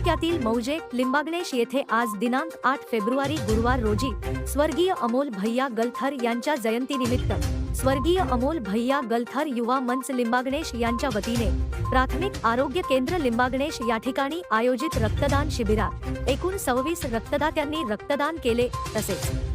तालुक्यातील मौजे लिंबागणेश येथे आज दिनांक आठ फेब्रुवारी गुरुवार रोजी स्वर्गीय अमोल भैया गलथर यांच्या जयंतीनिमित्त स्वर्गीय अमोल भैया गलथर युवा मंच लिंबागणेश यांच्या वतीने प्राथमिक आरोग्य केंद्र लिंबागणेश या ठिकाणी आयोजित रक्तदान शिबिरात एकूण सव्वीस रक्तदात्यांनी रक्तदान केले तसेच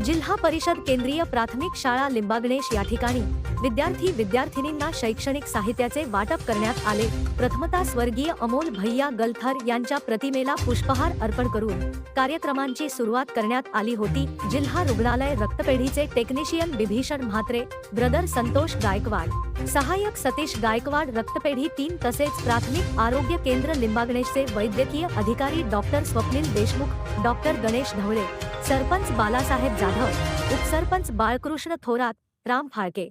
जिल्हा परिषद केंद्रीय प्राथमिक शाळा लिंबागणेश या ठिकाणी विद्यार्थी विद्यार्थिनींना शैक्षणिक साहित्याचे वाटप करण्यात आले. प्रथमतः स्वर्गीय अमोल भैया गलथर यांच्या प्रतिमेला पुष्पहार अर्पण करून कार्यक्रमांची सुरुवात करण्यात आली होती. जिल्हा रुग्णालय रक्तपेढीचे टेक्निशियन विभीषण म्हात्रे ब्रदर संतोष गायकवाड सहाय्यक सतीश गायकवाड रक्तपेढी तीन तसेच प्राथमिक आरोग्य केंद्र लिंबागणेशचे वैद्यकीय अधिकारी डॉक्टर स्वप्नील देशमुख डॉक्टर गणेश ढवळे सरपंच बालासाहेब जाधव उपसरपंच बाळकृष्ण थोरात राम फाळके.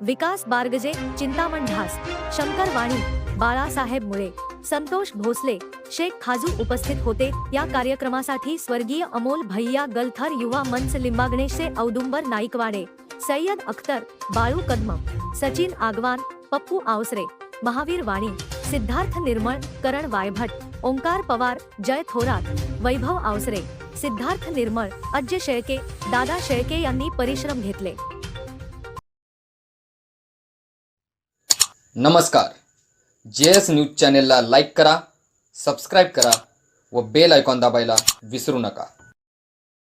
विकास बारगजे चिंतामण ढास शंकर वाणी बाळासाहेब मुळे संतोष भोसले शेख खाजू उपस्थित होते. या कार्यक्रमासाठी स्वर्गीय अमोल भैया गलथर युवा मंच लिंबागणेशचे औदुंबर नाईकवाडे सय्यद अख्तर बाळू कदम सचिन आगवान पप्पू आवसरे महावीर वाणी सिद्धार्थ निर्मळ करण वायभट ओंकार पवार जय थोरात वैभव आवसरे सिद्धार्थ निर्मळ अज्य शेळके दादा शेळके यांनी परिश्रम घेतले. नमस्कार. जे एस न्यूज चॅनेलला लाईक करा सबस्क्राईब करा व बेल आयकॉन दाबायला विसरू नका.